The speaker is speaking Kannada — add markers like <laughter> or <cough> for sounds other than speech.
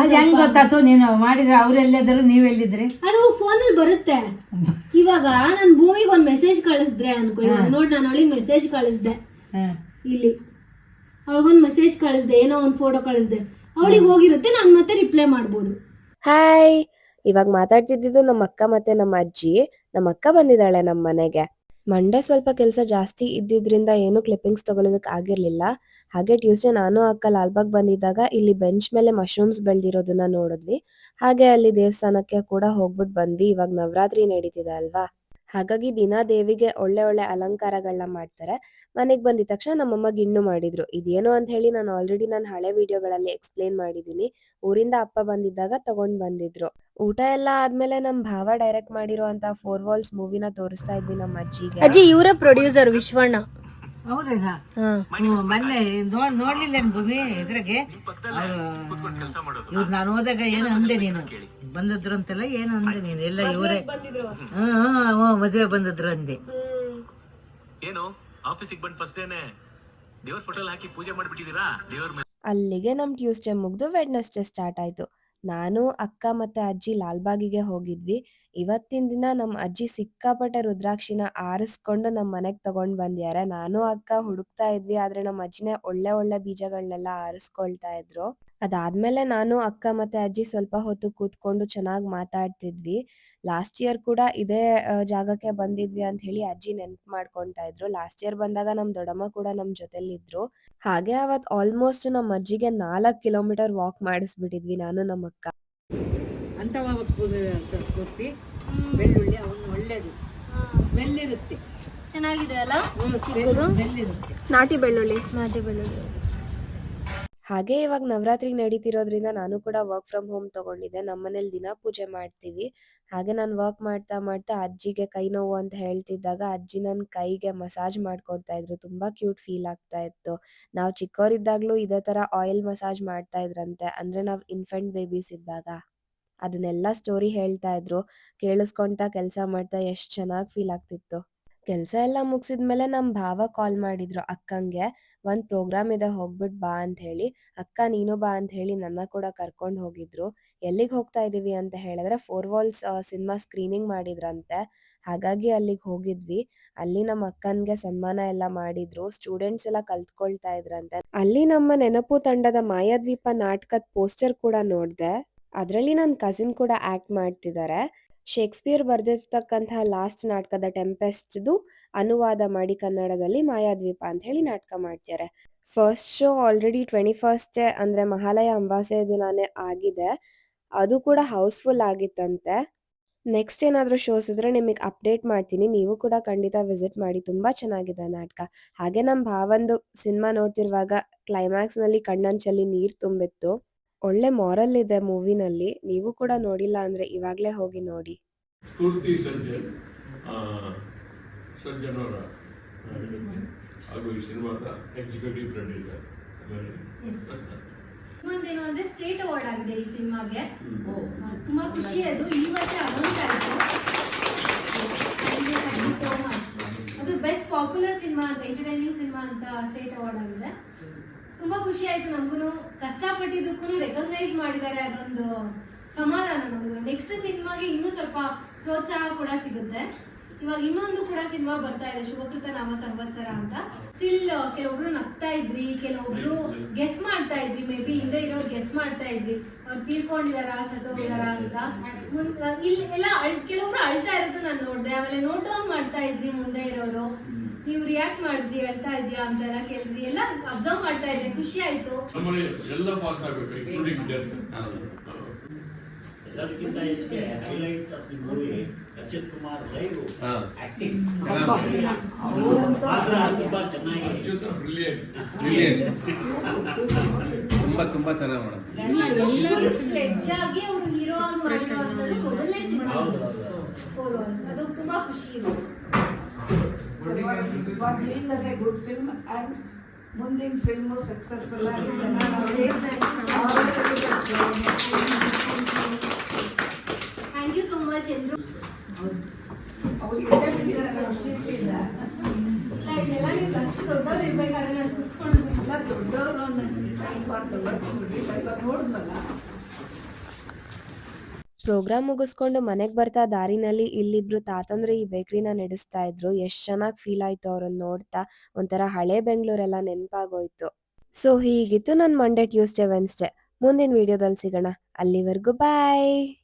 ಅದ್ ಹೆಂಗ್ ಗೊತ್ತಾತು ನೀನು ಮಾಡಿದ್ರೆ ಅವ್ರೆಲ್ಲಿದ್ರು ನೀವೆಲ್ಲಿದ್ರಿ ಅದು ಫೋನಲ್ಲಿ ಬರುತ್ತೆ. <laughs> ಇವಾಗ ನಾನ್ ಭೂಮಿಗೆ ಒಂದ್ ಮೆಸೇಜ್ ಕಳಿಸಿದ್ರೆ ಅನ್ಕೋ ಇವಾಗ ನೋಡ್ ನಾನು ಅವಳಿಗೆ ಮೆಸೇಜ್ ಕಳಿಸ್ದೆ. ಇಲ್ಲಿ. ಅವಳಿಗೊಂದ್ ಮೆಸೇಜ್ ಕಳಿಸ್ದೆ ಏನೋ ಒಂದ್ ಫೋಟೋ ಕಳಿಸ್ದೆ. ಅವಳಿಗೆ ಹೋಗಿರುತ್ತೆ ನಾನ್ ಮತ್ತೆ ರಿಪ್ಲೈ ಮಾಡ್ಬೋದು. ಹಾಯ್ ಇವಾಗ ಮಾತಾಡ್ತಿದ್ದಿದ್ದು ನಮ್ಮ ಅಕ್ಕ ಮತ್ತೆ ನಮ್ಮ ಅಜ್ಜಿ ನಮ್ಮ ಅಕ್ಕ ಬಂದಿದ್ದಾಳೆ ನಮ್ಮ ಮನೆಗೆ. ಮಂಡೇ ಸ್ವಲ್ಪ ಕೆಲಸ ಜಾಸ್ತಿ ಇದ್ದಿದ್ರಿಂದ ಏನು ಕ್ಲಿಪ್ಪಿಂಗ್ಸ್ ತಗೊಳೋದಕ್ಕೆ ಆಗಿರ್ಲಿಲ್ಲ. ಹಾಗೆ ಟ್ಯೂಸ್ಡೇ ನಾನು ಅಕ್ಕ ಲಾಲ್ಬಾಗ್ ಬಂದಿದ್ದಾಗ ಇಲ್ಲಿ ಬೆಂಚ್ ಮೇಲೆ ಮಶ್ರೂಮ್ಸ್ ಬೆಳೆದಿರೋದನ್ನ ನೋಡಿದ್ವಿ. ಹಾಗೆ ಅಲ್ಲಿ ದೇವಸ್ಥಾನಕ್ಕೆ ಕೂಡ ಹೋಗ್ಬಿಟ್ಟು ಬಂದ್ವಿ. ಇವಾಗ ನವರಾತ್ರಿ ನಡೀತಿದೆ ಅಲ್ವಾ? ಹಾಗಾಗಿ ದಿನ ದೇವಿಗೆ ಒಳ್ಳೆ ಒಳ್ಳೆ ಅಲಂಕಾರಗಳನ್ನ ಮಾಡ್ತಾರೆ. ಮನೆಗೆ ಬಂದಿದ ತಕ್ಷಣ ನಮ್ಮಮ್ಮ ಗಿಣ್ಣು ಮಾಡಿದ್ರು. ಇದೇನು ಅಂತ ಹೇಳಿ ನಾನು ಆಲ್ರೆಡಿ ನಾನು ಹಳೆ ವಿಡಿಯೋಗಳಲ್ಲಿ ಎಕ್ಸ್ಪ್ಲೇನ್ ಮಾಡಿದ್ದೀನಿ ಊರಿಂದ ಅಪ್ಪ ಬಂದಿದ್ದಾಗ ತಗೊಂಡ್ ಬಂದಿದ್ರು. ಊಟ ಎಲ್ಲ ಆದ್ಮೇಲೆ ನಮ್ ಭಾವ ಡೈರೆಕ್ಟ್ ಮಾಡಿರೋ ಫೋರ್ ವಾಲ್ಸ್ ಮೂವಿನ ತೋರಿಸ್ತಾ ಇದ್ವಿ ನಮ್ಮ ಅಜ್ಜಿಗೆ ಅಜ್ಜಿ, ಇವರ ಪ್ರೊಡ್ಯೂಸರ್ ವಿಶ್ವಣ್ಣ. ಹೌದೇನಾ ಮೊನ್ನೆ ನೋಡ್ ನೋಡ್ಲಿಲ್ಲ ಭೂಮಿ ಇದ್ರಾಗೆ? ಇವ್ರು ನಾನು ಹೋದಾಗ ಏನು ಅಂದೆ ನೀನು. ಬಂದಿದ್ರು ಅಂತೆಲ್ಲ ಏನು ಅಂದೆ ನೀನು. ಎಲ್ಲ ಇವರೇ. ಹ್ಮ್ ಹ್ಮ್ ಹ್ಮ್ ಮದುವೆ ಬಂದಿದ್ರು ಅಂದೆ. ಏನು? ಆಫೀಸಿಗೆ ಬಂದ್ ಫಸ್ಟ್ ಡೇನೆ ದೇವ್ರ ಫೋಟೋ ಹಾಕಿ ಪೂಜೆ ಮಾಡ್ಬಿಟ್ಟಿದೀರಾ ದೇವ್ರ ಅಲ್ಲಿಗೆ ನಮ್ ಟ್ಯೂಸ್ಡೇ ಮುಗ್ದು ವೆಡ್ನೆಸ್ಡೇ ಸ್ಟಾರ್ಟ್ ಆಯ್ತು. ನಾನು ಅಕ್ಕ ಮತ್ತೆ ಅಜ್ಜಿ ಲಾಲ್ಬಾಗಿಗೆ ಹೋಗಿದ್ವಿ. ಇವತ್ತಿನ ದಿನ ನಮ್ಮ ಅಜ್ಜಿ ಸಿಕ್ಕಾಪಟ್ಟೆ ರುದ್ರಾಕ್ಷಿನ ಆರಿಸ್ಕೊಂಡು ನಮ್ಮ ಮನೆಗ್ ತಗೊಂಡ್ ಬಂದ್ಯಾರೆ. ನಾನು ಅಕ್ಕ ಹುಡುಕ್ತಾ ಇದ್ವಿ, ಆದ್ರೆ ನಮ್ಮ ಅಜ್ಜಿನೇ ಒಳ್ಳೆ ಒಳ್ಳೆ ಬೀಜಗಳನ್ನೆಲ್ಲ ಆರಿಸ್ಕೊಳ್ತಾ ಇದ್ರು. ಅದಾದ್ಮೇಲೆ ನಾನು ಅಕ್ಕ ಮತ್ತೆ ಅಜ್ಜಿ ಸ್ವಲ್ಪ ಹೊತ್ತು ಕೂತ್ಕೊಂಡು ಚೆನ್ನಾಗಿ ಮಾತಾಡ್ತಿದ್ವಿ. ಲಾಸ್ಟ್ ಇಯರ್ ಕೂಡ ಇದೇ ಜಾಗಕ್ಕೆ ಬಂದಿದ್ವಿ ಅಂತ ಹೇಳಿ ಅಜ್ಜಿ ನೆನ್ಪು ಮಾಡ್ಕೊಂತಾ ಇದ್ರು. ಲಾಸ್ಟ್ ಇಯರ್ ಬಂದಾಗ ನಮ್ ದೊಡ್ಡಮ್ಮ ಕೂಡ ನಮ್ ಜೊತೆಲಿದ್ರು. ಹಾಗೆ ಅವತ್ ಆಲ್ಮೋಸ್ಟ್ ನಮ್ಮ ಅಜ್ಜಿಗೆ ನಾಲ್ಕ್ ಕಿಲೋಮೀಟರ್ ವಾಕ್ ಮಾಡಿಸ್ಬಿಟ್ಟಿದ್ವಿ ನಾನು ನಮ್ಮ ಅಕ್ಕ. ಅಂತವ ಕೊಡ್ತಿ ಬೆಳ್ಳುಳ್ಳಿ ಅವನು ಒಳ್ಳೇದು. ಸ್ಮೆಲ್ ಇರುತ್ತೆ ಚೆನ್ನಾಗಿದೆ ಅಲ್ಲ? ಸ್ಮೆಲ್ ಇರುತ್ತೆ ನಾಟಿ ಬೆಳ್ಳುಳ್ಳಿ. ನಾಟಿ ಬೆಳ್ಳುಳ್ಳಿ. ಹಾಗೆ ಇವಾಗ ನವರಾತ್ರಿ ನಡೀತಿರೋದ್ರಿಂದ ನಾನು ಕೂಡ ವರ್ಕ್ ಫ್ರಮ್ ಹೋಮ್ ತಗೊಂಡಿದ್ದೆ. ನಮ್ಮನೇಲಿ ದಿನ ಪೂಜೆ ಮಾಡ್ತೀವಿ. ಹಾಗೆ ನಾನು ವರ್ಕ್ ಮಾಡ್ತಾ ಮಾಡ್ತಾ ಅಜ್ಜಿಗೆ ಕೈ ನೋವು ಅಂತ ಹೇಳ್ತಿದ್ದಾಗ ಅಜ್ಜಿ ನನ್ನ ಕೈಗೆ ಮಸಾಜ್ ಮಾಡ್ಕೊಡ್ತಾ ಇದ್ರು. ತುಂಬಾ ಕ್ಯೂಟ್ ಫೀಲ್ ಆಗ್ತಾ ಇತ್ತು. ನಾವು ಚಿಕ್ಕವರಿದ್ದಾಗ್ಲೂ ಇದೇ ತರ ಆಯಿಲ್ ಮಸಾಜ್ ಮಾಡ್ತಾ ಇದ್ರಂತೆ. ಅಂದ್ರೆ ನಾವ್ ಇನ್ಫೆಂಟ್ ಬೇಬೀಸ್ ಇದ್ದಾಗ. ಅದನ್ನೆಲ್ಲ ಸ್ಟೋರಿ ಹೇಳ್ತಾ ಇದ್ರು. ಕೇಳಿಸ್ಕೊಂತ ಕೆಲಸ ಮಾಡ್ತಾ ಎಷ್ಟ್ ಚೆನ್ನಾಗಿ ಫೀಲ್ ಆಗ್ತಿತ್ತು. ಕೆಲಸ ಎಲ್ಲ ಮುಗಿಸಿದ್ಮೇಲೆ ನಮ್ ಭಾವ ಕಾಲ್ ಮಾಡಿದ್ರು, ಅಕ್ಕಂಗೆ ಒಂದ್ ಪ್ರೋಗ್ರಾಮ್ ಇದೆ, ಹೋಗ್ಬಿಟ್ ಬಾ ಅಂತ ಹೇಳಿ. ಅಕ್ಕ, ನೀನು ಬಾ ಅಂತ ಹೇಳಿ ನನ್ನ ಕೂಡ ಕರ್ಕೊಂಡ್ ಹೋಗಿದ್ರು. ಎಲ್ಲಿಗೆ ಹೋಗ್ತಾ ಇದೀವಿ ಅಂತ ಹೇಳಿದ್ರೆ ಫೋರ್ ವಾಲ್ಸ್ ಸಿನಿಮಾ ಸ್ಕ್ರೀನಿಂಗ್ ಮಾಡಿದ್ರಂತೆ. ಹಾಗಾಗಿ ಅಲ್ಲಿಗೆ ಹೋಗಿದ್ವಿ. ಅಲ್ಲಿ ನಮ್ಮ ಅಕ್ಕನ್ಗೆ ಸನ್ಮಾನ ಎಲ್ಲ ಮಾಡಿದ್ರು. ಸ್ಟೂಡೆಂಟ್ಸ್ ಎಲ್ಲ ಕಲ್ತ್ಕೊಳ್ತಾ ಇದ್ರಂತೆ. ಅಲ್ಲಿ ನಮ್ಮ ನೆನಪು ತಂಡದ ಮಾಯಾದ್ವೀಪ ನಾಟಕದ ಪೋಸ್ಟರ್ ಕೂಡ ನೋಡ್ದೆ. ಅದ್ರಲ್ಲಿ ನನ್ನ ಕಸಿನ್ ಕೂಡ ಆಕ್ಟ್ ಮಾಡ್ತಿದ್ದಾರೆ ಶೇಕ್ಸ್ಪಿಯರ್ ಬರೆದಿರ್ತಕ್ಕಂತಹ ಲಾಸ್ಟ್ ನಾಟಕದ ಟೆಂಪೆಸ್ಟ್ದು ಅನುವಾದ ಮಾಡಿ ಕನ್ನಡದಲ್ಲಿ ಮಾಯಾದ್ವೀಪ ಅಂತ ಹೇಳಿ ನಾಟಕ ಮಾಡ್ತಾರೆ first show already twenty first ಅಂದ್ರೆ ಮಹಾಲಯ ಅಂಬಾಸೆ ದಿನಾನೇ ಆಗಿದೆ. ಅದು ಕೂಡ ಹೌಸ್ಫುಲ್ ಆಗಿತ್ತಂತೆ. ನೆಕ್ಸ್ಟ್ ಏನಾದರೂ ಶೋಸ್ ಇದ್ರೆ ನಿಮಗೆ ಅಪ್ಡೇಟ್ ಮಾಡ್ತೀನಿ. ನೀವು ಕೂಡ ಖಂಡಿತ ವಿಸಿಟ್ ಮಾಡಿ. ತುಂಬಾ ಚೆನ್ನಾಗಿದೆ ನಾಟಕ. ಹಾಗೆ ನಮ್ಮ ಭಾವಂದು ಸಿನಿಮಾ ನೋಡ್ತಿರುವಾಗ ಕ್ಲೈಮ್ಯಾಕ್ಸ್ನಲ್ಲಿ ಕಣ್ಣಂಚಲ್ಲಿ ನೀರು ತುಂಬಿತ್ತು. ಒಳ್ಳೆ ಮಾರಲ್ ಇದೆ ಮೂವಿನಲ್ಲಿ ನೀವು ಕೂಡ ನೋಡಿಲ್ಲ ಅಂದ್ರೆ ಇವಾಗ್ಲೇ ಹೋಗಿ ನೋಡಿ. ಸ್ಫೂರ್ತಿ ಸಂಜಯ್ ಆ, ಹೆಂಡತಿ ಹಾಗೂ ಈ ಸಿನಿಮಾದ ಎಕ್ಸಿಕ್ಯೂಟಿವ್ ಪ್ರೊಡ್ಯೂಸರ್ ಇನ್ನೊಂದೇನು ಅಂದ್ರೆ ಸ್ಟೇಟ್ ಅವಾರ್ಡ್ ಆಗಿದೆ ಈ ಸಿನಿಮಾಗೆ. ತುಂಬಾ ಖುಷಿ ಅದು. ಈ ವರ್ಷ ಅನೌನ್ಸ್ ಆಯ್ತು. ಸೋ ಮಚ್ ಅದು ಬೆಸ್ಟ್ ಪಾಪ್ಯುಲರ್ ಸಿನಿಮಾ ಅಂತ ಎಂಟರ್ಟೈನಿಂಗ್ ಸಿನಿಮಾ ಅಂತ ಸ್ಟೇಟ್ ಅವಾರ್ಡ್ ಆಗಿದೆ. ತುಂಬಾ ಖುಷಿ ಆಯ್ತು ನಮ್ಗೂ ಕಷ್ಟಪಟ್ಟಿದ್ದಕ್ಕೂ ರೆಕಗ್ನೈಸ್ ಮಾಡಿದ್ದಾರೆ ಅದೊಂದು ಸಮಾಧಾನ ನಮ್ಗೆ ನೆಕ್ಸ್ಟ್ ಸಿನಿಮಾಗೆ ಇನ್ನೂ ಸ್ವಲ್ಪ ಪ್ರೋತ್ಸಾಹ ಕೂಡ ಸಿಗುತ್ತೆ. ಇವಾಗ ಇನ್ನೊಂದು ಕೂಡ ಸಿನಿಮಾ ಬರ್ತಾ ಇದೆ, ಶುಭಕೃತ ನಾಮ ಸಂವತ್ಸರ ಅಂತ. ಸ್ಟಿಲ್ ಕೆಲವೊಬ್ರು ನಗ್ತಾ ಇದ್ರಿ, ಕೆಲವೊಬ್ರು ಗೆಸ್ ಮಾಡ್ತಾ ಇದ್ರಿ ಮೇ ಬಿ ಹಿಂದೆ ಇರೋರು ಗೆಸ್ ಮಾಡ್ತಾ ಇದ್ರಿ. ಅವ್ರು ತೀರ್ಕೊಂಡಿದಾರ, ಸತ್ತೋಗಿದಾರ ಅಂತ. ಇಲ್ಲಿ ಎಲ್ಲ ಅಳ್, ಕೆಲವೊಬ್ರು ಅಳ್ತಾ ಇರೋದು ನಾನು ನೋಡಿದೆ. ಆಮೇಲೆ ನೋಟ್ ಡೌನ್ ಮಾಡ್ತಾ ಇದ್ರಿ ಮುಂದೆ ಇರೋರು. ನೀವು ರಿಯಾಕ್ಟ್ ಮಾಡಿದ್ರಿ ಹೇಳ್ತಾ ಇದೀಯಾ ಅಂತೆಲ್ಲ ಕೇಳಿದ್ರಿ. ಎಲ್ಲ ಅಬ್ಸರ್ವ್ ಮಾಡ್ತಾ ಇದ್ದೆ ಖುಷಿ ಆಯ್ತು. ಎಲ್ಲ ಪಾಸ್ ಆಗಬೇಕು ಇನ್ಕ್ಲೂಡಿಂಗ್ ಡೆತ್ ಎಲ್ಲದಕ್ಕಿಂತ ಹೆಚ್ಚಿಗೆ highlight of the movie Achyut Kumar live acting ಮಾತ್ರ ತುಂಬಾ ಚೆನ್ನಾಗಿ. ಅಚ್ಯುತ ಬ್ರಿಲಿಯಂಟ್ ತುಂಬಾ ತುಂಬಾ ಚೆನ್ನಾಗಿ ಮೇಡಮ್ ಎಲ್ಲರೂ ಸ್ಲೆಡ್ಜ್ ಆಗಿ ಅವರು ಹೀರೋ ಆಗಿ ಮಾಡಿರೋದು ಮೊದಲನೇ ಸಿನಿಮಾ. ಅದು ತುಂಬಾ ಖುಷಿ ಇದೆ for giving ಅಂಡ್ ಮುಂದಿನ ಫಿಲ್ಮ್ ಸಕ್ಸಸ್ಫುಲ್ ಆಗಿ ಚೆನ್ನಾಗಿ ಥ್ಯಾಂಕ್ ಯು ಸೋ ಮಚ್ ಬಿಟ್ಟಿದ್ದಾರೆ ಸೀಟ್ ಇಲ್ಲ ಇದೆಲ್ಲ ನೀವು ಅಷ್ಟು ದೊಡ್ಡವ್ರು ಇರ್ಬೇಕಾದ್ರೆ ನಾನು ಕುತ್ಕೊಳ್ಳೋದಿಲ್ಲ ದೊಡ್ಡವರು ಫಾರ್ ದ ವರ್ಕ್ ಇವಾಗ ನೋಡಿದ್ವಲ್ಲ ಪ್ರೋಗ್ರಾಮ್ ಮುಗಿಸ್ಕೊಂಡು ಮನೆಗೆ ಬರ್ತಾ ದಾರಿನಲ್ಲಿ ಇಲ್ಲಿಬ್ರು ತಾತಂದ್ರೆ ಈ ಬೇಕ್ರಿನ ನಡೆಸ್ತಾ ಇದ್ರು. ಎಷ್ಟ್ ಚೆನ್ನಾಗಿ ಫೀಲ್ ಆಯ್ತು ಅವ್ರನ್ನ ನೋಡ್ತಾ. ಒಂಥರ ಹಳೆ ಬೆಂಗಳೂರೆಲ್ಲ ನೆನಪಾಗೋಯ್ತು. ಸೊ ಹೀಗಿತ್ತು ನನ್ನ ಮಂಡೇ ಟ್ಯೂಸ್ಡೇ ವೆನ್ಸ್ಡೇ ಮುಂದಿನ ವಿಡಿಯೋದಲ್ಲಿ ಸಿಗೋಣ. ಅಲ್ಲಿವರೆಗೂ ಬಾಯ್